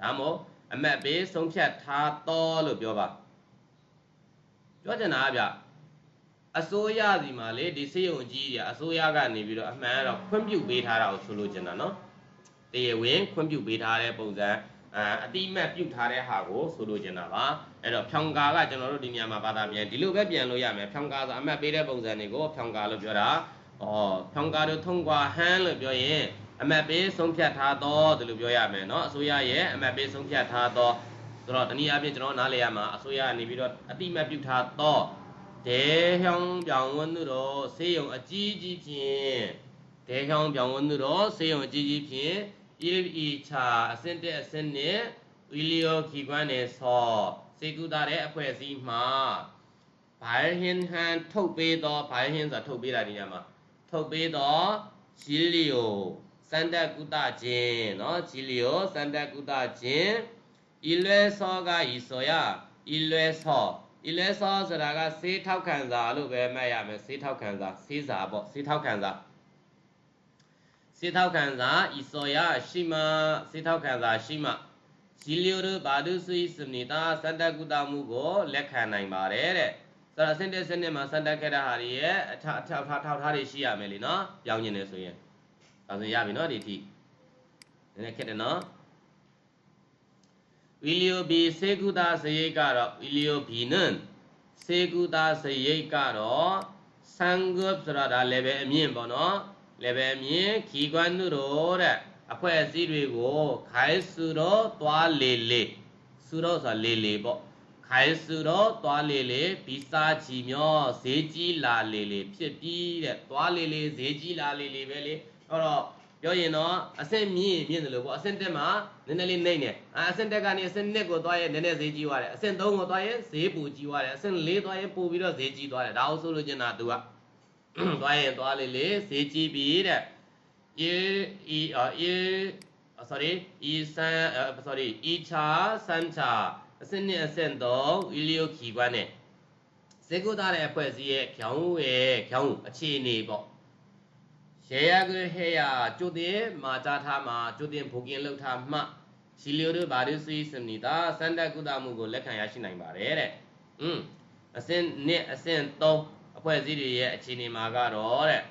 ဒါမို့အမတ်ပေးဆုံးဖြတ်ထားတော်လို့ပြောပါပြောချင်တာကဗျအစိုးရစီမှာလေဒီစေယုံကြီးကြီးအစိုးရကနေပြီးတော့အမှန်ကတော့ခွင့်ပြုပေးထားတာကိုဆိုလိုချင်တာနော်တရားဝင်ခွင့်ပြုပေးထားတဲ့ပုံစံအာအတိအမတ်ပြုထားတဲ့ဟာကိုဆိုလိုချင်တာပါအဲ့တော့ဖြောင်ကာကကျွန်တော်တို့ဒီညမှာဘာသာပြန်ဒီလိုပဲပြန်လို့ရမယ်ဖြောင်ကာဆိုအမတ်ပေးတဲ့ပုံစံတွေကိုဖြောင်ကာလို့ပြောတာဩဖြောင်ကာတို့ထုံးကွာဟန်းလို့ပြောရင် အမတ်ပေးဆုံးဖြတ်ထားတော့ဒီလိုပြောရမယ်เนาะအစိုးရရဲ့အမတ်ပေးဆုံးဖြတ်ထားတော့ဆိုတော့တနည်းအားဖြင့်ကျွန်တော်နားလည်ရမှာအစိုးရကနေပြီးတော့အတိအမတ်ပြုထားတော့ဒေဟောင်းပြောင်းဝန်းသူတော်ဆေးရုံအကြီးကြီးဖြင့်ဒေဟောင်းပြောင်းဝန်းသူတော်ဆေးရုံအကြီးကြီးဖြင့် il i cha အစင်တဲ့အစင်နဲ့ဝီလီယိုခီကွမ်းနဲ့ဆောစေကူတာတဲ့အဖွဲ့အစည်းမှာဘိုင်ဟင်ဟန်ထုတ်ပေးတော့ဘိုင်ဟင်ဆိုတာထုတ်ပေးတာဒီညမှာထုတ်ပေးတော့ဂျီလီယို စန္ဒကုတချင်းเนาะဂျီလီယိုစန္ဒကုတချင်းဤလွဲဆောကဤဆိုရဤလွဲဆောဤလွဲဆောဆိုတာကစေးထောက်ခံစာလို့ပဲမှတ်ရမယ်စေးထောက်ခံစာစေးစာပေါ့စေးထောက်ခံစာစေထောက်ခံစာဤစောရရှိမစေထောက်ခံစာရှိမှဇီလျိုရဘာဒုဆွေစနေတာစန္ဒကုတမှုကိုလက်ခံနိုင်ပါတယ်တဲ့ဆိုတော့စင်တဲ့စနစ်မှာစန္ဒခဲ့တဲ့ဟာတွေရဲ့အထအထထောက်ထောက်ထားတွေရှိရမယ်လीနော်ပြောင်းကျင်နေဆိုရင် ဒါဆိုရပြီနော်ဒီထိနည်းနည်းခက်တယ်နော်ဝီလီယိုဘီစေကုတာစရိတ်ကတော့ဝီလီယိုဘီနန်စေကုတာစရိတ်ကတော့ဆန်ဂုပ်ဆိုတာဒါလည်းပဲအမြင့်ပေါ့နော်လည်းပဲမြင်ခီကွမ်းသူတို့တဲ့အဖွဲ့အစည်းတွေကိုခိုင်းစုတော့သွားလေလေစုတော့ဆိုတာလေလေပေါ့ခိုင်းစုတော့သွားလေလေဘီစာချီမျောဈေးကြီးလာလေလေဖြစ်ပြီးတဲ့သွားလေလေဈေးကြီးလာလေလေပဲလေ အဲ့တော့ပြောရင်တော့အဆင့်မြင့်မြင့်တယ်လို့ပေါ့အဆင့်တက်မှာနည်းနည်းလေးနှိမ့်တယ်အဲအဆင့်တက်ကနေအဆင့်2ကိုသွားရင်နည်းနည်းဈေးကြီးသွားတယ်အဆင့်3ကိုသွားရင်ဈေးပူကြီးသွားတယ်အဆင့်4သွားရင်ပို့ပြီးတော့ဈေးကြီးသွားတယ်ဒါအောင်ဆိုလို့ကျင်တာ तू ကသွားရင်သွားလေလေဈေးကြီးပြီတဲ့ e e e sorry e san sorry e cha san cha အစနစ်အဆင့်တော့ဝီလီယိုခီကွမ်းနဲ့စေကုသားတဲ့အဖွဲ့အစည်းရဲ့ခေါင်းရဲ့ခေါင်းအခြေအနေပေါ့ ရေရကဟေယကျုတင်မာကြထားမှာကျုတင်ဘူကင်လောက်ထားမှစီလီယိုတို့ဘာလို့စီစမနီတာစန္ဒကုသမှုကိုလက်ခံရရှိနိုင်ပါတယ်တဲ့။อืมအဆင့်1အဆင့်3အဖွဲ့အစည်းတွေရဲ့အခြေအနေမှာကတော့တဲ့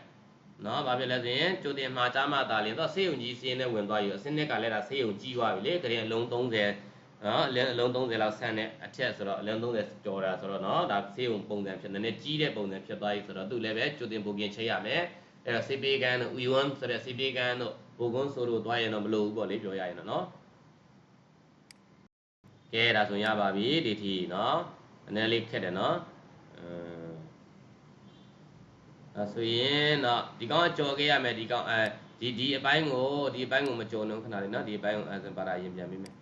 နော်ဘာဖြစ်လဲဆိုရင်ကြိုတင်မှာကြားမှသာလင်တော့ဆေးရုံကြီးစီးရင်နဲ့ဝင်သွားပြီအစနစ်ကလည်းဒါဆေးရုံကြီးသွားပြီလေခရင်အလုံး30နော်အလုံးအလုံး30လောက်ဆန့်တဲ့အထက်ဆိုတော့အလုံး30ကျော်တာဆိုတော့နော်ဒါဆေးရုံပုံစံဖြစ်နေနေကြီးတဲ့ပုံစံဖြစ်သွားပြီဆိုတော့သူလည်းပဲကြိုတင်ပုံပြင်ချိန်ရမယ် အဲ့တော့ CP ကန်တို့ U1 ဆိုတဲ့ CP ကန်တို့ဘိုကွန်းဆိုတို့သွားရင်တော့မလိုဘူးပေါ့လေပြောရရင်တော့နော်ကဲဒါဆိုရပါပြီဒီထီနော်အနည်းလေးခက်တယ်နော်အမ်အဲဆိုရင်တော့ဒီကောင်ကကြော်ခဲ့ရမယ်ဒီကောင်အဲဒီဒီအပိုင်းကိုဒီအပိုင်းကိုမကြော်နှုံးခဏလေးနော်ဒီအပိုင်းကိုအဲဆိုပါတာရင်ပြန်ပြီးမယ်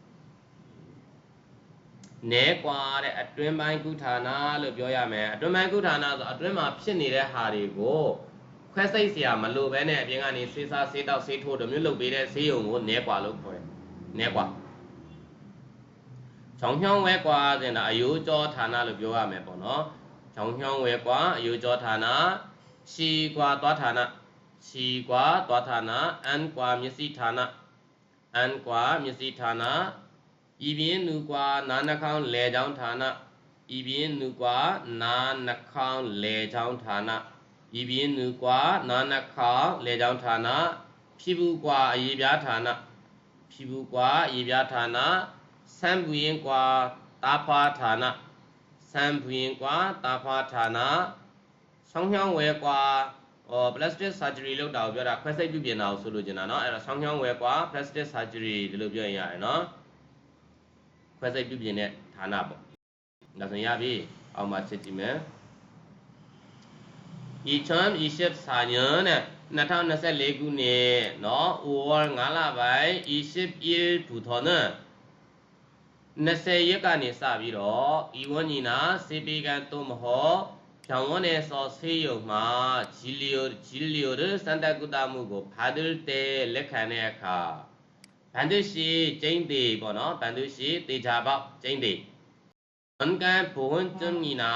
နဲကွာတဲ့အတွင်းပိုင်းကုဌာနာလို့ပြောရမယ်အတွင်းပိုင်းကုဌာနာဆိုအတွင်းမှာဖြစ်နေတဲ့ဟာတွေကို ခွဲစိတ်เสียမလို့ပဲနဲ့အပြင်ကနေဆေးစားဆေးတောက်ဆေးထိုးတို့မျိုးလုပ်ပေးတဲ့ဆေးရုံကိုနဲကွာလို့ခေါ်တယ်နဲကွာချောင်းချောင်းဝဲကွာဆိုရင်ဒါအယိုးကြောဌာနလို့ပြောရမယ်ပေါ့နော်ချောင်းချောင်းဝဲကွာအယိုးကြောဌာနခြီကွာသွားဌာနခြီကွာသွားဌာနအန်ကွာမျက်စိဌာနအန်ကွာမျက်စိဌာနဤပြင်းနူကွာနာနှခေါင်းလဲချောင်းဌာနဤပြင်းနူကွာနာနှခေါင်းလဲချောင်းဌာန ဤပြင်းနူကွာနာနှခေါင်းလဲချောင်းဌာနဖြီးဘူးကွာအရေးပြားဌာနဖြီးဘူးကွာအရေးပြားဌာနဆမ်ဘူးရင်ကွာတာဖွာဌာနဆမ်ဘူးရင်ကွာတာဖွာဌာနဆောင်းချောင်းဝဲကွာဟော plastic surgery လုပ်တာကိုပြောတာခွဲစိတ်ပြုပြင်တာကိုဆိုလိုချင်တာเนาะအဲ့တော့ဆောင်းချောင်းဝဲကွာ plastic surgery ဒီလိုပြောရင်ရတယ်เนาะခွဲစိတ်ပြုပြင်တဲ့ဌာနပေါ့ဒါဆိုရပြီအောက်မှာချက်ကြည့်မယ် 2024နဲ့2024ခုနှစ်เนาะ5월 5လပိုင်း21ဘူထောနဲ့20ရက်ကနေစပြီးတော့ဤဝန်းညီနာစေပေကန်သို့မဟုတ်ဖြောင်းဝန်းနဲ့စော်ဆေးရုံမှာဂျီလီယိုဂျီလီယိုရစန္ဒကုတမှုကိုဖာဒလ်တဲလက်ခံတဲ့အခါဘန်ဒရှိကျင်းတေပေါ့နော်ဘန်ဒရှိတေချာပေါက်ကျင်းတေ ခွန်ကန်ဘုံကျွန်းညီနာ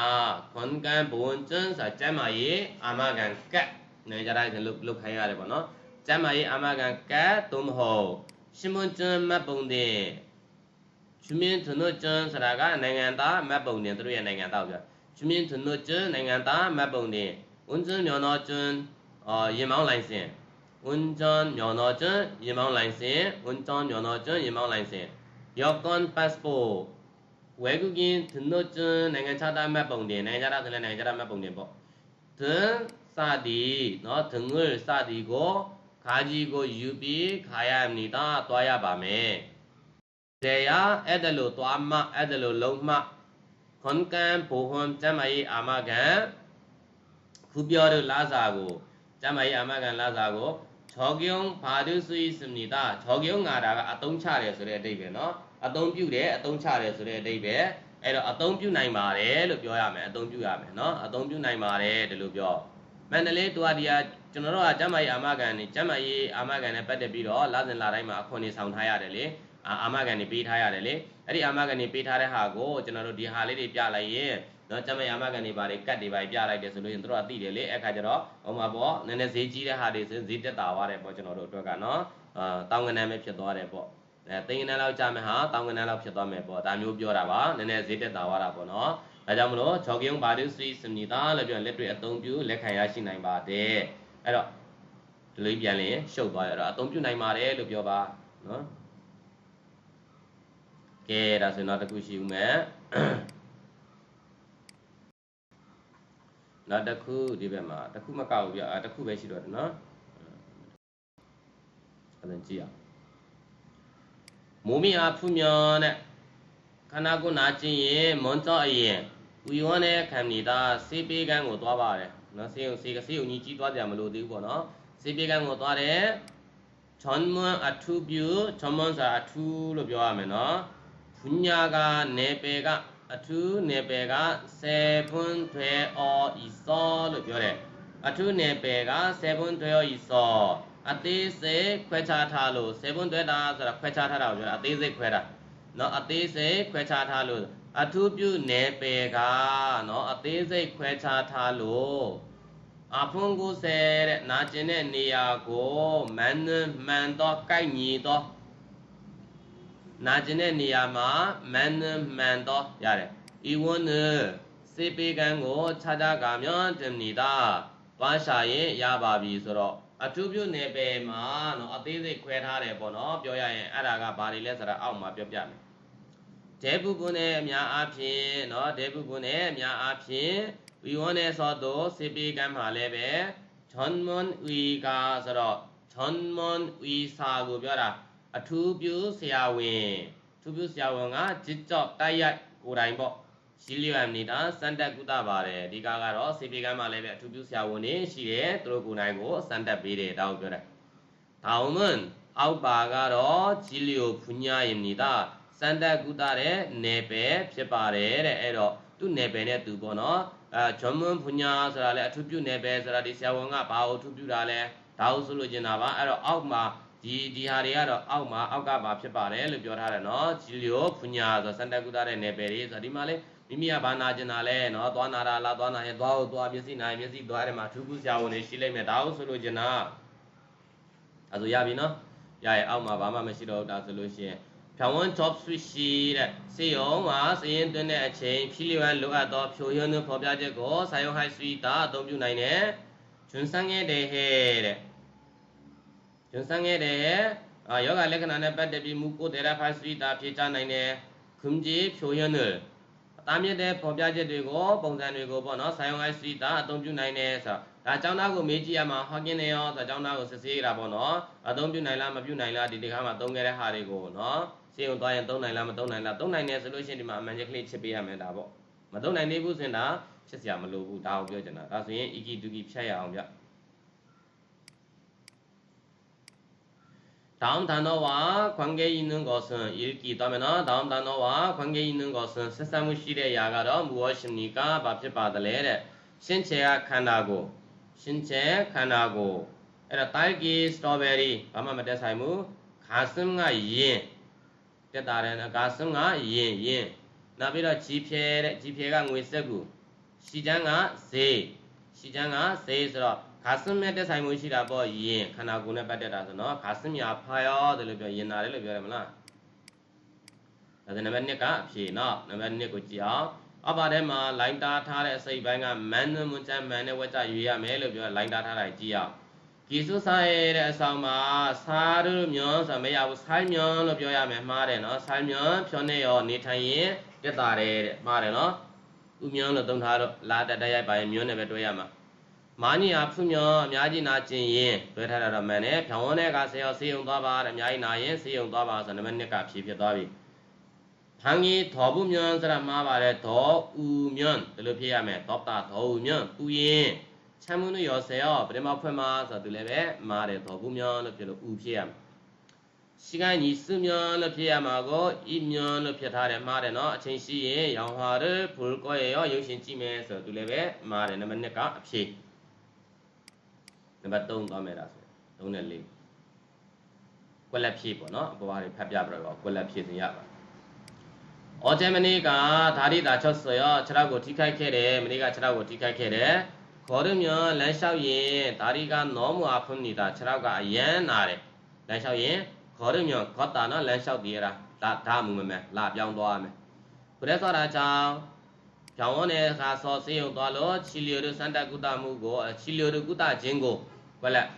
ခွန်ကန်ဘုံကျွန်းဆိုကျမ်းမာရေးအာမကန်ကတ်နေကြတိုင်းလုတ်လုတ်ခိုင်းရတယ်ပေါ့နော်ကျမ်းမာရေးအာမကန်ကတ်သို့မဟုတ်ရှင်မွန်ကျွန်းမတ်ပုံတဲ့ကျွမင်းထနုကျွန်းဆိုတာကနိုင်ငံသားမတ်ပုံတင်သူတို့ရဲ့နိုင်ငံသားပြောကျွမင်းထနုကျွန်းနိုင်ငံသားမတ်ပုံတင်ဝန်ကျွန်းမြော်တော်ကျွ ဝဲကူကင်းဒနုကျွန်းနိုင်ငံခြားသားမှတ်ပုံတင်နိုင်ငံခြားသားဆိုလည်းနိုင်ငံခြားသားမှတ်ပုံတင်ပေါ့ဒန်စသည်နော်ဒငွေစသည်ကိုခါကြီးကိုယူပြီးခါရမည်သားသွားရပါမယ်ဇေယအဲ့ဒါလိုသွားမှအဲ့ဒါလိုလုံးမှခွန်ကန်ဘိုဟွန်ကျမကြီးအာမခံခုပြောတဲ့လာစာကိုကျမကြီးအာမခံလာစာကိုချောကယုံဘာဒုဆွေစမီတာချောကယုံငါတာကအတုံးချတယ်ဆိုတဲ့အဓိပ္ပာယ်နော် အတုံးပြုတယ်အတုံးချတယ်ဆိုတဲ့အတိတ်ပဲအဲ့တော့အတုံးပြုနိုင်ပါတယ်လို့ပြောရမယ်အတုံးပြုရမယ်เนาะအတုံးပြုနိုင်ပါတယ်ဒီလိုပြောမန္တလေးတူအဒီယာကျွန်တော်တို့ကကျမ်းမာရေးအာမခံနေကျမ်းမာရေးအာမခံနဲ့ပတ်သက်ပြီးတော့လစဉ်လာတိုင်းမှာအခွန်နေဆောင်ထားရတယ်လေအာအာမခံနေပေးထားရတယ်လေအဲ့ဒီအာမခံနေပေးထားတဲ့ဟာကိုကျွန်တော်တို့ဒီဟာလေးတွေပြလိုက်ရင်နော်ကျမ်းမာရေးအာမခံနေပါတယ်ကတ်တွေပါပြလိုက်တယ်ဆိုလို့ရင်တို့ကသိတယ်လေအဲ့ခါကျတော့ဟိုမှာပေါ့နည်းနည်းဈေးကြီးတဲ့ဟာတွေဆိုဈေးတက်တာသွားတယ်ပေါ့ကျွန်တော်တို့အတွက်ကနော်အာတောင်းကနန်းပဲဖြစ်သွားတယ်ပေါ့ အဲသိန်းကနန်းလောက်ကြာမယ်ဟာတောင်းကနန်းလောက်ဖြစ်သွားမယ်ပေါ့ဒါမျိုးပြောတာပါနည်းနည်းဈေးတက်တာသွားတာပေါ့နော်ဒါကြောင့်မလို့ချော်ကယုံဘာဒုဆွေစမီတာလို့ပြောလက်တွေ့အသုံးပြုလက်ခံရရှိနိုင်ပါတယ်အဲ့တော့ဒီလိုပြန်ရင်ရှုပ်သွားရတော့အသုံးပြုနိုင်ပါတယ်လို့ပြောပါနော်ကဲဒါဆိုတော့တခုရှိဦးမယ်နောက်တစ်ခုဒီဘက်မှာတစ်ခုမကောက်ဘူးပြအာတစ်ခုပဲရှိတော့တယ်နော်အဲ့ဒါကြည့်အောင် မိုးမီအားဖူးမြော်နဲ့ခန္ဓာကိုယ်နာကျင်ရင်မွန်ကြော့အရင်ဝီဝန်းတဲ့ခံနေတာစေးပေးကန်းကိုသွားပါတယ်နော်စေးုံစေးကစေးုံကြီးကြီးသွားကြမလို့သေးဘူးပေါ့နော်စေးပေးကန်းကိုသွားတယ်ချွန်မွန်အထူးပြုချွန်မွန်ဆိုတာအထူးလို့ပြောရမယ်နော်ဖုညာကနေပေကအထူးနေပေကစေပွန်းထွဲအော်ဤစောလို့ပြောတယ်အထူးနေပေကစေပွန်းထွဲအော်ဤစော အသေးစိတ်ခွဲခြားထားလို့စေပွန်းထွဲတာဆိုတာခွဲခြားထားတာကိုပြောတာအသေးစိတ်ခွဲတာနော်အသေးစိတ်ခွဲခြားထားလို့အထူးပြုနေပေကနော်အသေးစိတ်ခွဲခြားထားလို့အဖုန်ကိုဆဲတဲ့နာကျင်တဲ့နေရာကိုမန်မှန်တော့ကိုက်ညီတော့နာကျင်တဲ့နေရာမှာမန်မှန်တော့ရတယ်ဤဝန်းနစေပေကံကိုခြားခြားကမြောတင်နေတာသွားရှာရင်ရပါပြီဆိုတော့ အထူးပြုနယ်ပယ်မှာနော်အသေးစိတ်ခွဲထားတယ်ပေါ့နော်ပြောရရင်အဲ့ဒါကဘာတွေလဲဆိုတာအောက်မှာပြောပြမယ်ဒေဘုကုနဲ့အများအားဖြင့်နော်ဒေဘုကုနဲ့အများအားဖြင့်ဝီဝန်းနဲ့ဆောတော့စေပေကမ်းမှာလည်းပဲဂျွန်မွန်ဝီကာဆိုတော့ဂျွန်မွန်ဝီစာကိုပြောတာအထူးပြုဆရာဝန်အထူးပြုဆရာဝန်ကဂျစ်ကြော့တိုက်ရိုက်ကိုယ်တိုင်ပေါ့ ရှိလျံနေတာစံတက်ကုသပါတယ်ဒီကကတော့စေပေကမ်းမှာလည်းပဲအထူးပြုဆရာဝန်တွေရှိတယ်သူတို့ကိုယ်တိုင်ကိုစံတက်ပေးတယ်ဒါကိုပြောတယ်ဒါဝမန်အောက်ပါကတော့ဂျီလီယိုဖူညာယင်နေတာစံတက်ကုသတဲ့နယ်ပယ်ဖြစ်ပါတယ်တဲ့အဲ့တော့သူ့နယ်ပယ်နဲ့သူပေါ့နော်အဲဂျွန်မွန်ဖူညာဆိုတာလည်းအထူးပြုနယ်ပယ်ဆိုတာဒီဆရာဝန်ကဘာကိုအထူးပြုတာလဲဒါကိုဆိုလို့ကျင်တာပါအဲ့တော့အောက်မှာ ဒီဒီဟာတွေကတော့အောက်မှာအောက်ကပါဖြစ်ပါတယ်လို့ပြောထားတယ်နော်ဂျီလီယိုဖူညာဆိုစန္ဒကုသတဲ့နယ်ပယ်တွေဆိုဒီမှာလေမိမိကဘာနာကျင်တာလဲနော်သွားနာတာလားသွားနာရင်သွားဟုတ်သွားမျက်စိနာရင်မျက်စိသွားတယ်မှာထူးထူးဆရာဝန်တွေရှိလိုက်မယ်ဒါဟုတ်ဆိုလို့ကျင်တာအဲ့ဆိုရပြီနော်ရရဲ့အောက်မှာဘာမှမရှိတော့ဘူးဒါဆိုလို့ရှိရင်ဖြောင်းဝန်း job switch ရှိတဲ့စေယုံမှာစည်ရင်တွင်းတဲ့အချိန်ဖြီလျက်လိုအပ်သောဖြိုရင်းနှဖော်ပြချက်ကိုစာယုံ high suite တာအသုံးပြုနိုင်တယ်ဂျွန်းဆန်းခဲ့တယ်ဟဲ့တဲ့ ဂျွန်းဆန်းခဲ့တယ်အာယောဂလက္ခဏာနဲ့ပတ်သက်ပြီးမူကိုတေရာ high suite တာဖြေချနိုင်တယ်ခုံကြီးဖြိုရင်းနှတာမြင့်တဲ့ဖော်ပြချက်တွေကိုပုံစံတွေကိုပေါ့နော်စာယုံ high suite တာအသုံးပြုနိုင်တယ်ဆိုတော့ဒါအကြောင်းသားကိုမေးကြည့်ရမှာဟောကင်းနေရောဆိုအကြောင်းသားကိုစစ်ဆေးရတာပေါ့နော်အသုံးပြုနိုင်လားမပြုနိုင်လားဒီဒီခါမှာသုံးခဲ့တဲ့ဟာတွေကိုနော်စေုံသွားရင်သုံးနိုင်လားမသုံးနိုင်လားသုံးနိုင်တယ်ဆိုလို့ရှိရင်ဒီမှာအမှန်ချက်ကလေးချစ်ပေးရမယ်ဒါပေါ့မသုံးနိုင်သေးဘူးဆိုရင်ဒါချစ်စရာမလိုဘူးဒါကိုပြောချင်တာဒါဆိုရင် iki duki ဖြတ်ရအောင်ဗျ 다음 단어와 관계 있는 것은 읽기 있다면 다음 단어와 관계 있는 것은 세사무실의 야가로 무엇입니 까? 밥집 받을래 신체야 칸하고 신체 칸하고 에라 딸기 스트로베리 아마 맞대 사이무 가슴가 예 됐다는 가슴가 예예 나비라 지폐 지폐가 왜 쓰고 시장아 세 시장아 세스럽 ခါစမြတ်တက်ဆိုင်မှုရှိတာပေါ့ယင်ခန္ဓာကိုယ်နဲ့ပတ်သက်တာဆိုတော့ခါစမြာဖာယောတယ်လို့ပြောယင်နာတယ်လို့ပြောရမလားဒါဆိုနံပါတ်1ကအဖြေနော်နံပါတ်1ကိုကြည့်အောင်အပါထဲမှာလိုင်းတားထားတဲ့အစိတ်ပိုင်းကမန်နမွန်ချမ်းမန်နဲ့ဝကြရွေရမယ်လို့ပြောလိုင်းတားထားတာကြည့်အောင်ကီစုဆိုင်တဲ့အဆောင်မှာစာရုမျောဆိုမရဘူးဆိုင်မျောလို့ပြောရမယ်မှားတယ်နော်ဆိုင်မျောဖြောနေရောနေထိုင်ရင်တက်တာတယ်တဲ့မှားတယ်နော်ဥမျောလို့သုံးထားတော့လာတတရိုက်ပါရင်မျောနဲ့ပဲတွဲရမှာ မာညီအားဖုမြွန်အများကြီးနာကျင်ရင်တွဲထားတာတော့မှန်တယ်ဖြောင်းဝန်းတဲ့ကဆေးရောဆေးရုံသွားပါတဲ့အများကြီးနာရင်ဆေးရုံသွားပါဆိုနံပါတ်1ကဖြေဖြစ်သွားပြီဖန်ကြီးထော်ဘူးမြွန်ဆိုတာမှားပါတယ်ဒေါ်ဥမြွန်ဒီလိုဖြစ်ရမယ်ဒေါတာဒေါ်ဥမြွန်ဥရင်ချမ်းမှုနရောဆေရောပထမဖွင့်မှာဆိုသူလည်းပဲမှားတယ်ဒေါ်ဘူးမြွန်လို့ဖြစ်လို့ဥဖြစ်ရမယ်ရှိကညီစုမြွန်လို့ဖြစ်ရမှာကိုဤမြွန်လို့ဖြစ်ထားတယ်မှားတယ်နော်အချိန်ရှိရင်ရောင်ဟာရဖူကောရရောရုပ်ရှင်ကြည့်မယ်ဆိုသူလည်းပဲမှားတယ်နံပါတ်1ကအဖြေ နံပါတ်3သွားမယ်ဒါဆို3နဲ့4ကွက်လက်ဖြည့်ပေါ့နော်အပေါ်ဟာတွေဖတ်ပြပြတော့ကွက်လက်ဖြည့်စင်ရပါအော်ဂျမနီကဓာတိတာချော့ဆိုရောခြေထောက်ကိုထိခိုက်ခဲ့တယ်မနေ့ကခြေထောက်ကိုထိခိုက်ခဲ့တယ်ခေါ်ရမြောလမ်းလျှောက်ရင်ဓာတိကနောမူအဖွင့်နေတာခြေထောက်ကအယမ်းနာတယ်လမ်းလျှောက်ရင်ခေါ်ရမြောခေါ်တာနော်လမ်းလျှောက်တည်ရတာဒါဒါမှမမယ်လာပြောင်းသွားရမယ်ဘုရားစောတာကြောင့် ကြောင်ဝနဲ့ခါစောစေးုံသွားလို့ချီလီယိုတို့စန္ဒကုတမှုကိုချီလီယိုတို့ကုတခြင်းကိုဘယ်လက်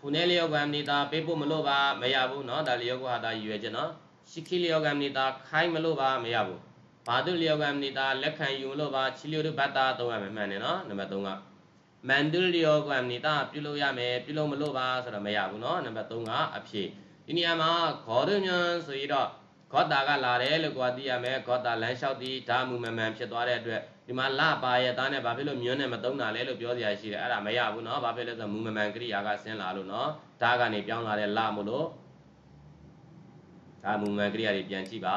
ခုနေလျောကံနေတာပေးဖို့မလို့ပါမရဘူးเนาะဒါလျောကဟာတာရွယ်ချက်เนาะရှိခိလျောကံနေတာခိုင်းမလို့ပါမရဘူးဘာတုလျောကံနေတာလက်ခံယူမလို့ပါချီလျိုတို့ဘတ်တာသုံးရမယ်မှန်တယ်เนาะနံပါတ်3ကမန်ဒုလျောကံနေတာပြုလို့ရမယ်ပြုလို့မလို့ပါဆိုတော့မရဘူးเนาะနံပါတ်3ကအဖြေဒီနေရာမှာခေါ်ရညံဆိုရတော့ ခောတာကလာတယ်လို့ကိုယ်သိရမယ်ခောတာလမ်းလျှောက်ပြီးဓာမှုမမှန်ဖြစ်သွားတဲ့အတွက်ဒီမှာလပါရဲ့သားနဲ့ဘာဖြစ်လို့မြွန်းနဲ့မသုံးတာလဲလို့ပြောစရာရှိတယ်အဲ့ဒါမရဘူးเนาะဘာဖြစ်လဲဆိုတော့မူမမှန်ကရိယာကဆင်းလာလို့เนาะဓာကနေပြောင်းလာတဲ့လမို့လို့ဒါမူမန်ကရိယာတွေပြန်ကြည့်ပါ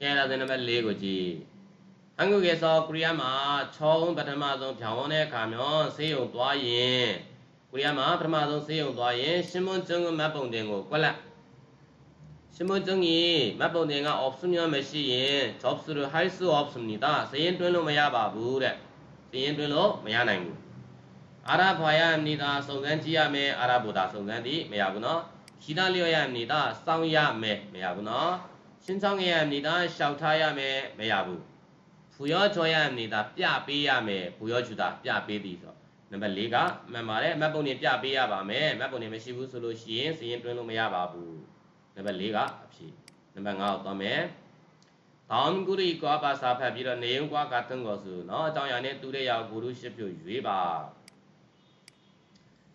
ကဲဒါဆိုနံပါတ်၄ကိုကြည့်ဟန်ကုကေသောကရိယာမှာ6ပထမဆုံးဖြောင်းတဲ့အခါမျိုးဆေးရုံသွားရင်ကရိယာမှာပထမဆုံးဆေးရုံသွားရင်ရှင်မွန်ကျုံကမတ်ပုံတင်ကိုကွက်လက် ရှင်မွန်ကျုံကြီးမတ်ပုံတင်က option မရှိရင် job စုရ high စု option နေတာစရင်တွင်းလို့မရပါဘူးတဲ့စရင်တွင်းလို့မရနိုင်ဘူးအာရဖွာယနေတာစုံစမ်းကြည့်ရမယ်အာရဘုဒ္ဓစုံစမ်းသည်မရဘူးနော်ရှိသားလျော့ရမနေတာစောင်းရမယ်မရဘူးနော်ရှင်းချောင်းရမနေတာရှောက်ထားရမယ်မရဘူးဖူရောချောရမနေတာပြပေးရမယ်ဖူရောချူတာပြပေးသည်ဆိုနံပါတ်၄ကမှန်ပါတယ်မတ်ပုံနေပြပေးရပါမယ်မတ်ပုံနေမရှိဘူးဆိုလို့ရှိရင်စရင်တွင်းလို့မရပါဘူး နံပါတ်၄ကအဖြစ်နံပါတ်၅ကိုသွားမယ်ဘောင်ကုရိကွာပါစာဖတ်ပြီးတော့နေုံကွာကသွန်ကိုစုနော်အကြောင်းအရာနဲ့တူတဲ့ရာကိုဂုရုရှစ်ဖြူရွေးပါ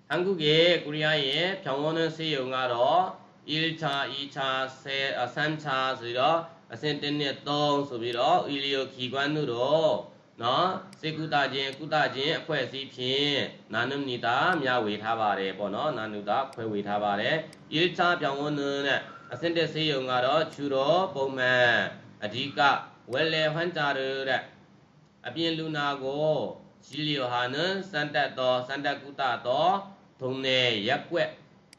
ဟန်ကုကေကိုရီးယားရဲ့ဖြောင်းဝန်းသွင်းစေယုံကတော့ ilcha icha se asamcha ဆိုပြီးတော့အစဉ်တင်းနဲ့3ဆိုပြီးတော့ ilio ခီကွမ်းတို့တော့နော်စေကုတခြင်းကုတခြင်းအဖွဲ့အစည်းဖြင့်နာနုမနိတာမြဝေထားပါတယ်ပေါ့နော်နာနုတာဖွဲ့ဝေထားပါတယ် ilcha ဖြောင်းဝန်းသွင်းနဲ့ အစင်တက်ဆေးရုံကတော့ခြူတော်ပုံမှန်အဓိကဝယ်လေဟွန်တာရတဲ့အပြင်လူနာကိုဂျီလီယိုဟာနစန်တက်တော်စန်တက်ကုတာတော်ဒုံနေရက်ွက်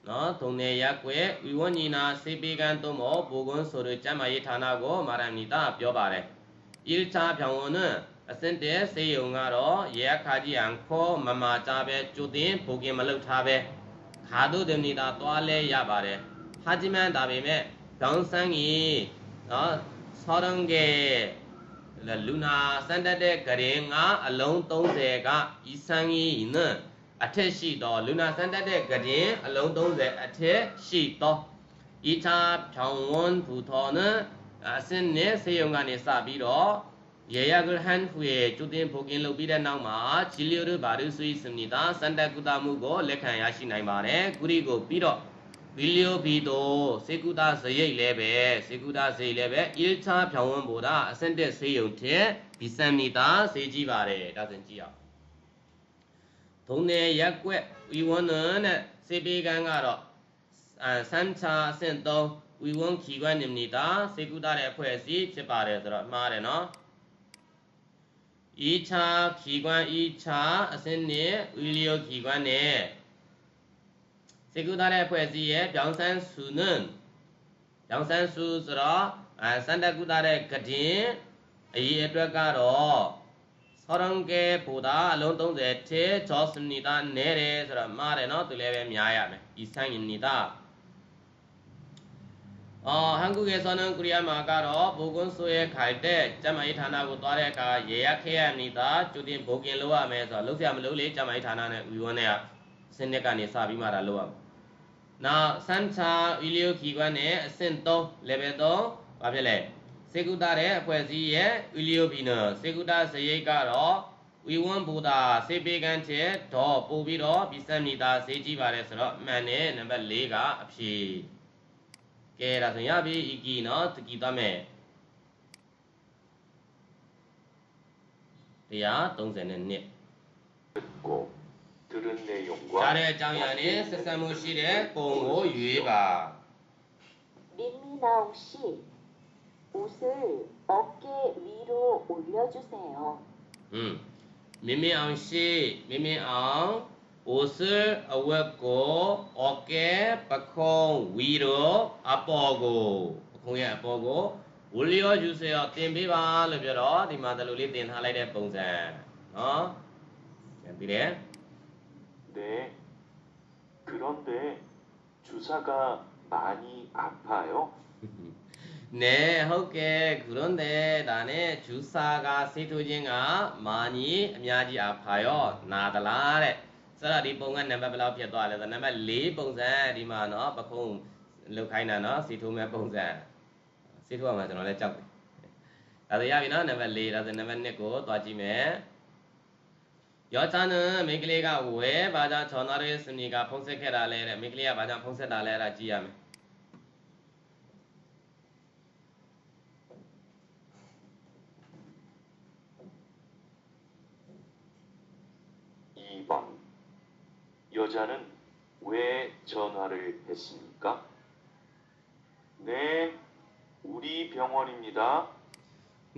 နော်ဒုံနေရက်ွက်ဝီဝွန်ညီနာစေပေကန်သုံးမောဘူကွန်းဆိုတဲ့ကျမ်းမာရေးဌာနကိုမာရဏီတာပြောပါတယ်။ဤချာဖြောင်းဝန်းအစင်တဲ့စေယုံကတော့ရဲခါကြီးအန်ခေါ်မမာကြပဲကျူတင်ဘူကင်မလုတ်ထားပဲခါတို့တင်နေတာသွားလဲရပါတယ်။ ဟာဂျီမန်ဒါပေမဲ့ဒေါန်ဆန်းကြီးနော်ဆောရံကဲလူနာစံတက်တဲ့ဂရင်ငါအလုံး30ကဤဆန်းကြီးနအထက်ရှိတော့လူနာစံတက်တဲ့ဂရင်အလုံး30အထက်ရှိတော့ဤချာဖြောင်းဝန်းဘူထောနအစင်နဲ့စေယုံကနေစပြီးတော့ရေရဂဟန်ဖူရဲ့ကျူတင်ဖိုကင်လုပ်ပြီးတဲ့နောက်မှာချီလီယိုရဘာရူဆွီစနီတာစန္ဒကုတမှုကိုလက်ခံ ဗီလီယိုဘီတိုစေကုသဇရိတ်လည်းပဲစေကုသဇရိတ်လည်းပဲအီလ်ချာဖြောင်းဝန်းပေါ်တာအဆင့်တက်ဆေးရုံထက်ဒီစံမီတာဈေးကြီးပါတယ်ဒါဆိုကြည့်အောင်ဒုံနယ်ရက်ကွက်ဝီဝန်းနန်နဲ့စေပေကန်းကတော့စမ်းချာအဆင့်3ဝီဝန်းခီကွန်းနိမနီတာစေကုသတဲ့အဖွဲ့အစည်းဖြစ်ပါတယ်ဆိုတော့မှားတယ်နော်ဤချာခီကွန်းဤချာအစင်းနဲ့ဝီလီယိုခီကွန်းနဲ့ စေကုသားတဲ့ဖွဲ့စည်းရဲ့ပြောင်းဆန်းစုနံပြောင်းဆန်းစုဆိုတော့အဲစန္ဒကုသားတဲ့ကတင်အရေးအတွက်ကတော့ဆောရံကေပူတာအလုံး30ထဲချောစနေတာနဲတယ်ဆိုတော့မှားတယ်နော်သူလည်းပဲများရမယ်ဤဆိုင်နေတာဩအော်ဟန်ကုကေဆောနန်ကိုရီးယားမှာကတော့ဘိုကွန်းဆိုရဲခိုင်တဲ့ကျမကြီးဌာနကိုသွားတဲ့အခါရေရခဲရနေတာကျူတင်ဘိုကင်လောက်ရမယ်ဆိုတော့လောက်ရမလို့လေကျမကြီးဌာနနဲ့ဝီဝန်းနဲ့ကစနစ်ကနေစပြီးမှဒါလောက်ရမယ် နောက်စန်ချာဝီလီယိုခီကွန်းနဲ့အဆင့်3 level 3ဘာဖြစ်လဲစေကုတာတဲ့အဖွဲ့အစည်းရဲ့ဝီလီယိုဘီနော်စေကုတာစရိတ်ကတော့ဝီဝန်းဘူတာစေပေကန်ချက်တော့ပို့ပြီးတော့ဒီစက်မီတာဈေးကြီးပါတယ်ဆိုတော့အမှန်နဲ့နံပါတ်4ကအဖြေကဲဒါဆိုရင်ရပြီဤကီနော်တကီသွားမယ်တရား32နှစ်듣고 들은 ကြား 내용과 တဲ့အကြောင်းအရာနဲ့ဆက်ဆံမှုရှိတဲ့ပုံကိုရွေးပါ 민미나옹 씨, 옷을 어깨 위로 올려주세요. ဟွန်းမင်းမင်းအောင်ရှိမင်းမင်းအောင်အိုဆာအဝက်ကိုโอเคပခုံးဝီရိုအပေါ်ကိုပခုံးရဲ့အပေါ်ကိုဝလျောယူစေရောတင်ပေးပါလို့ပြောတော့ဒီမှာတလူလေးတင်ထားလိုက်တဲ့ပုံစံနော်ပြန်ပြီးတယ် 네. 그런데 주사가 많이 아파 요? 네, 혹게 그런데 나네 주사가 세토진가 많이 아마지 아파 요. 나달라 래. ဆိုတော့ဒီပုံကနံပါတ်ဘယ်လောက်ဖြစ်သွားလဲဆိုတော့နံပါတ်၄ပုံစံဒီမှာနော်ပခုံးလောက်ခိုင်းတာနော်စီထိုးမဲ့ပုံစံစီထိုးအောင်ကျွန်တော်လည်းကြောက်တယ်ဒါဆိုရပြီနော်နံပါတ်၄ဒါဆိုနံပါတ်၂ကိုသွားကြည့်မယ် 여자는 미글리가 왜 맞아 전화를 했습니까? 봉색해달래래. 미글리야 맞아 봉색달래라 지야메. 이번 여자는 왜 전화를 했습니까? 네, 우리 병원입니다.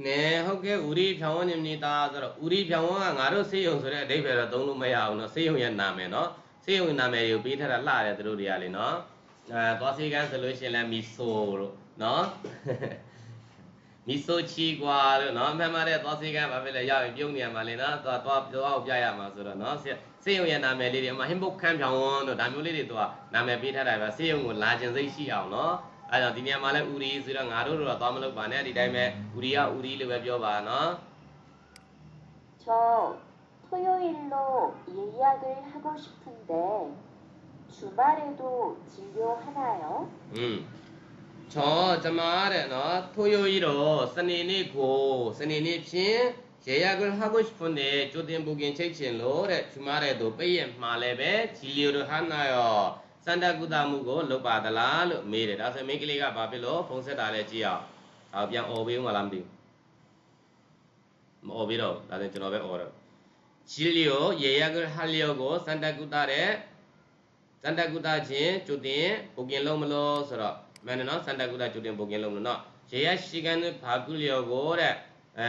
နဲဟုတ်ကဲ့ဦးရီဖြောင်းဝန်းနေနေတာဆိုတော့ဦးရီဖြောင်းဝန်းကငါတို့စေယုံဆိုတဲ့အဓိပ္ပာယ်တော့သုံးလို့မရအောင်နော်စေယုံရဲ့နာမည်နော်စေယုံနာမည်ကိုပေးထားတာလှတယ်သူတို့တွေကလေနော်အဲသွားစေကန်းဆိုလို့ရှိရင်လည်းမီဆိုလို့နော်မီဆိုချီကွာလို့နော်အမှန်မှန်တဲ့သွားစေကန်းဘာဖြစ်လဲရပြီပြုံးနေရမှာလေနော်သွားသွားသွားပြရမှာဆိုတော့နော်စေယုံရဲ့နာမည်လေးတွေအမှဟင်းဘုတ်ခန်းဖြောင်းဝန်းတို့ဒါမျိုးလေးတွေသူကနာမည်ပေးထားတာပဲစေယုံကိုလာခြင်းစိတ်ရှိအောင်နော် အဲကြောင့်ဒီနေရာမှာလဲဥရီဆိုတော့ငါတို့တော့သွားမလို့ပါနဲ့ဒီတိုင်းပဲဥရီကဥရီလို့ပဲပြောပါနော် 저 토요일로 예약을 하고 싶은데 주말에도 진료하나요? อืมချောကျမတဲ့နော်ထိုးရိုးကြီးတော့စနေနေ့ကိုစနေနေ့ဖြင့်ရေရကဟာကိုဖွန်တဲ့ကျိုတင်ဘူကင်ချိတ်ချင်လို့တဲ့ကျမတဲ့တို့ပိတ်ရမှာလဲပဲဂျီလီယိုတို့ဟာနာယော စန္ဒကုသမှုကိုလုပ်ပါသလားလို့မေးတယ်ဒါဆိုမိန်းကလေးကဘာဖြစ်လို့ဖုန်းဆက်တာလဲကြည့်အောင်အော်ပြန်អော်ပေးဦးမလားမသိဘူးမអော်ပေးတော့ဒါဆိုကျွန်တော်ပဲអော်တော့ ဂျီလီယိုရေရကဟာလီယိုကိုစန္ဒကုသတဲ့စန္ဒကုသခြင်းကျူတင်ဘုကင်လုံးမလို့ဆိုတော့မန်နော်စန္ဒကုသကျူတင်ဘုကင်လုံးမလို့နော်ရေရရှိကန်ဘာကုလျောကိုတဲ့အဲ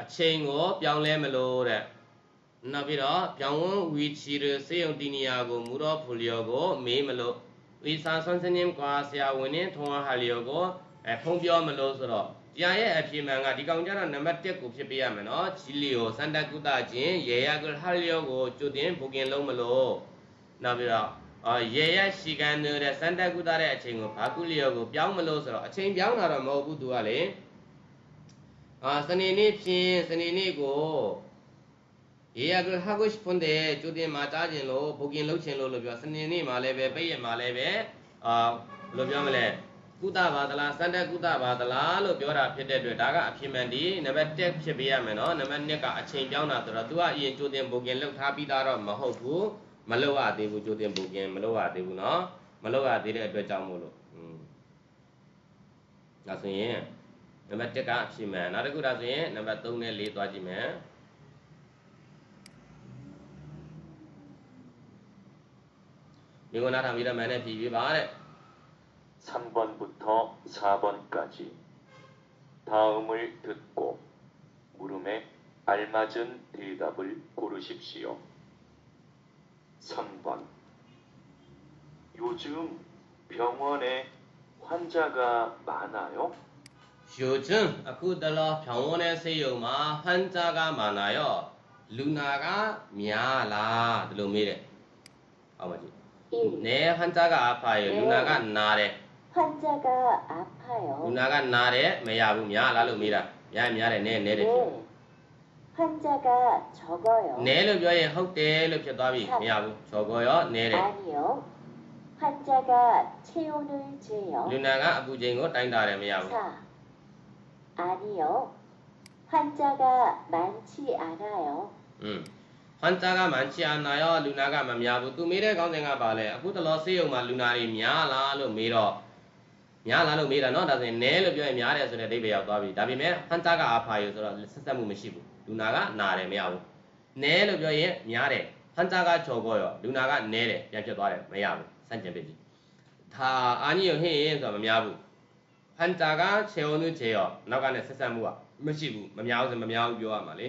အချိန်ကိုပြောင်းလဲမလို့တဲ့ နောက်ပြီးတော့ပြောင်းဝန်းဝီချီရစေယုံတီနီယာကိုမူတော့ဖူလျောကိုမေးမလို့ဝီစာဆွန်စနင်းကွာဆရာဝန်နဲ့ထုံဟာလျောကိုအဲဖုံးပြောမလို့ဆိုတော့တရားရဲ့အဖြစ်မှန်ကဒီကောင်ကျတော့နံပါတ်1ကိုဖြစ်ပေးရမယ်နော်ဂျီလီယိုစန္ဒကုတချင်းရေရကဟလျောကိုကျုတင်ဘုကင်လုံးမလို့နောက်ပြီးတော့အာရေရရှိကန်နေတဲ့စန္ဒကုတတဲ့အချိန်ကိုဘာကုလျောကိုပြောင်းမလို့ဆိုတော့အချိန်ပြောင်းတာတော့မဟုတ်ဘူးသူကလေအာစနေနေ့ဖြင့်စနေနေ့ကို ရေရကဟာကိုရှ်ဖွန်တဲ့ကျုတင်မှာတားခြင်းလို့ဘုကင်လုံးခြင်းလို့လို့ပြောစနေနေ့မှာလည်းပဲပိတ်ရမှာလည်းပဲအာဘယ်လိုပြောမလဲ ကုသပါသလားစန္ဒကုသပါသလားလို့ပြောတာဖြစ်တဲ့အတွက်ဒါကအဖြစ်မှန်ဒီနံပါတ်1ဖြစ်ပေးရမယ်နော်နံပါတ်2ကအချိန်ပြောင်းတာဆိုတော့ तू ကအရင်ကြိုတင်ဘုကင်လောက်ထားပြီးသားတော့မဟုတ်ဘူးမလောက်ရသေးဘူးကြိုတင်ဘုကင်မလောက်ရသေးဘူးနော်မလောက်ရသေးတဲ့အတွက်ကြောင့်မို့လို့อืมဒါဆိုရင်နံပါတ်1ကအဖြစ်မှန်နောက်တစ်ခုဒါဆိုရင်နံပါတ်3နဲ့4သွားကြည့်မယ် 미고나 이라 मैंने बीवी 3번부터 4번까지 다음을 듣고 물음에 알맞은 대답을 고르십시오. 3번. 요즘 병원에 환자가 많아요? 요즘 아쿠달라. 병원에 세요마. 환자가 많아요. 루나가 미아라 들어미래. 아버지. 일. 네 환자가 아파 요. 네. 누나가 나 래. 환자가 아파 요. 누나가 나 래. 매야부냐 라루미 라. 야미야래 네 네 래. 네. 환자가 적어 요. 네를 벼에 헛대를 펴다비 매야부 적어요 네 래. 아니 요. 환자가 체온을 재 요. 누나가 아부쟁이고 다인다래 매야 부. 4. 아니 요. 환자가 많지 않아 요. 음. ဟန်တာကမန်ချီအာနာရောလူနာကမများဘူးသူမေးတဲ့ကောင်းစဉ်ကပါလဲအခုတလောဆေးရုံမှာလူနာတွေများလားလို့မေးတော့များလားလို့မေးတာเนาะဒါဆိုရင်နဲလို့ပြောရင်များတယ်ဆိုတဲ့အဓိပ္ပာယ်ရောက်သွားပြီဒါပေမဲ့ဟန်တာကအာဖာယူဆိုတော့ဆက်ဆက်မှုမရှိဘူးလူနာကနာတယ်မရဘူးနဲလို့ပြောရင်များတယ်ဟန်တာကချော်ကောရောလူနာကနဲတယ်ပြန်ဖြစ်သွားတယ်မရဘူးစန့်ကျင်ပြီဒါအာညီကိုဟင်းရင်ဆိုတော့မများဘူးဟန်တာကခြေဝနုခြေရောနောက်ကနဲ့ဆက်ဆက်မှုကမရှိဘူးမများဘူးဆိုမများဘူးပြောရမှာလေ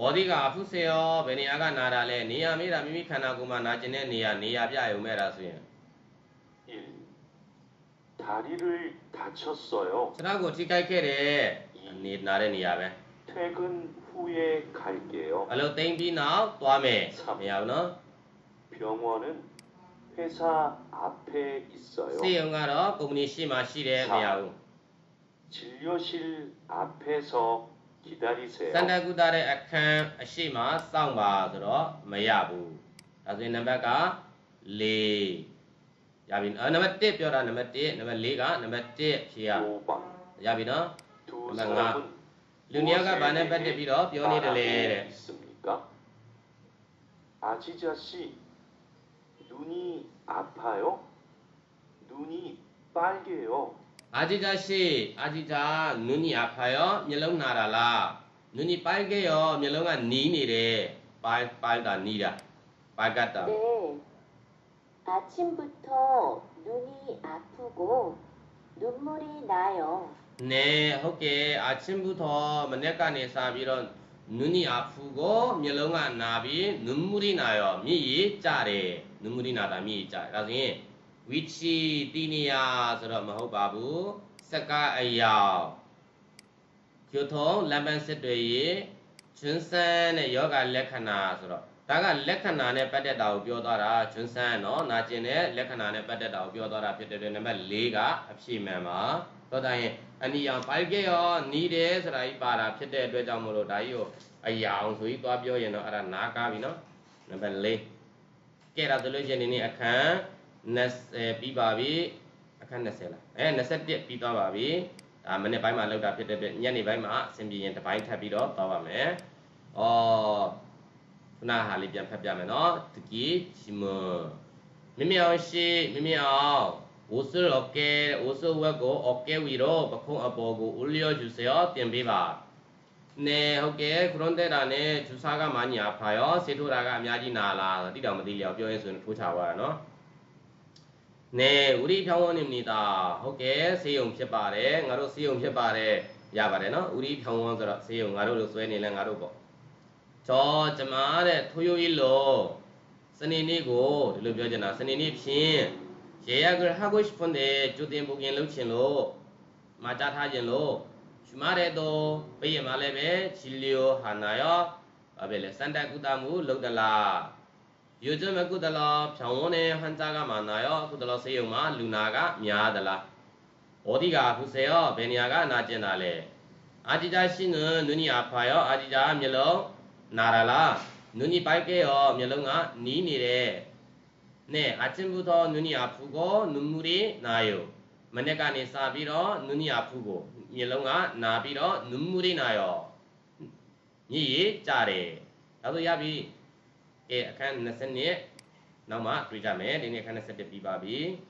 어디가 아프세요? 매니아가 나라래. 니야 미라 미미 편하구만. 나지네 니야. 니야 비아요 메라수예. 다리를 다쳤어요. 라고 지갈게래. 예. 니 나래 니야베. 퇴근 후에 갈게요. 알로 땡비나 또아메. 미야너. 병원은 회사 앞에 있어요. 세영아로 고문이 심하시래 미야우. 진료실 앞에서 စန္ဒကုတတဲ့အခန်းအရှိမစောင့်ပါဆိုတော့မရဘူးဒါဆိုရင်နံပါတ်က4ရပြီအဲနံပါတ်1ပြောတာနံပါတ်1နံပါတ်4ကနံပါတ်1ဖြေရ 5번 ရပြီနော် 두 엄마, 사람은 လူနှစ်ယောက်ကဘာနဲ့ပတ်သက်ပြီးတော့ပြောနေတယ်လေတဲ့ 있습니까? 아지자 씨 눈이 아파요? 눈이 빨개요. 아지자씨, 아지자, 눈이 아파요? 멸롱 나라라. 눈이 빨개요. 멸롱아 니니래. 빨, 빨다, 니라. 빨갛다. 네. 아침부터 눈이 아프고 눈물이 나요. 네, 혹게 아침부터 맨날간에서 이런 눈이 아프고 멸롱아 나비, 눈물이 나요. 미이 짜래. 눈물이 나다, 미이 짜. 나중에 ည်ရကြတယ်ဒါဆိုရင်ဝီချီတီနီယာဆိုတော့မဟုတ်ပါဘူးစကအယောင်ကျိုထုံလမ်းပန်းစစ်တွေရေချွန်းဆန်းတဲ့ယောဂလက္ခဏာဆိုတော့ဒါကလက္ခဏာနဲ့ပတ်သက်တာကိုပြောသွားတာချွန်းဆန်းနော်နာကျင်တဲ့လက္ခဏာနဲ့ပတ်သက်တာကိုပြောသွားတာဖြစ်တဲ့အတွက်နံပါတ်၄ကအဖြေမှန်ပါတော့တိုင်းအနီအောင်ပိုက်ကေရောနီးတယ်ဆိုတာကြီးပါတာဖြစ်တဲ့အတွက်ကြောင့်မလို့ဒါကြီးကိုအယောင်ဆိုပြီးသွားပြောရင်တော့အဲ့ဒါနားကားပြီနော်နံပါတ်၄ကဲဒါဆိုလို့ရှိရင်ဒီနေ့အခန်း 20ပြီးပါပြီအခန်း20လားအဲ21ပြီးသွားပါပြီဒါမနေ့ပိုင်းမှာလောက်တာဖြစ်တဲ့အတွက်ညနေပိုင်းမှာအဆင်ပြေရင်တစ်ပိုင်းထပ်ပြီးတော့သွားပါမယ်ဩခုနဟာလေးပြန်ဖတ်ပြမယ်နော်တကီချီမမမြောင်ရှိမမြောင်ဝဆရကဲဝဆဝက်ကိုအကဲဝီတော့ပခုံးအပေါ်ကိုဦးလျော့ယူစရာတင်ပေးပါနေဟုတ်ကဲ့ခရွန်တက်တာနဲ့ဂျူဆာကမာညာဖာရောစေထိုးတာကအများကြီးနာလာတိတောင်မသိလျောက်ပြောရဲဆိုရင်ထိုးချပါရနော် နေဝရိဖြောင်းဝန်းနေမနီတာဟုတ်ကဲ့ဆေးရုံဖြစ်ပါတယ်ငါတို့ဆေးရုံဖြစ်ပါတယ်ရပါတယ်နော်ဥရိဖြောင်းဝန်းဆိုတော့ဆေးရုံငါတို့လို့ဆွဲနေလဲငါတို့ပေါ့ကြောကျမတဲ့ထိုးရိုးကြီးလို့စနေနေ့ကိုဒီလိုပြောချင်တာစနေနေ့ဖြင့်ရေရဂရဟဂုရှ်ဖွန်တဲ့ကျူတင်ပုကင်လုပ်ချင်လို့မတားထားခြင်းလို့ရှမတဲ့တော့ပြည့်ရမှာလည်းပဲချီလီယိုဟာနာယောဘာပဲလဲစန္တကုတမှုလုပ်တလား ယူဇမကုသလဖြောင်းဝန်းနဲ့ဟန်စာကမာနာရောကုသလစေယုံမှာလူနာကများသလားဩဒီကခုစေရောဘယ်နေရာကနာကျင်တာလဲအာတိတာရှိနုနုနီအဖာရောအာတိတာမျိုးလုံးနာရလားနုနီပိုက်ကရောမျိုးလုံးကနီးနေတယ်နဲ့အချင်းဘူးသောနုနီအဖူကိုနုမူရီနာယောမနေ့ကနေစပြီးတော့နုနီအဖူကိုမျိုးလုံးကနာပြီးတော့နုမူရီနာယောညီကြတယ်ဒါဆိုရပြီ ကဲအခန်း20နှစ်နောက်မှတွေ့ကြမယ်ဒီနေ့အခန်း21ပြီးပါပြီအဲဆိုရင်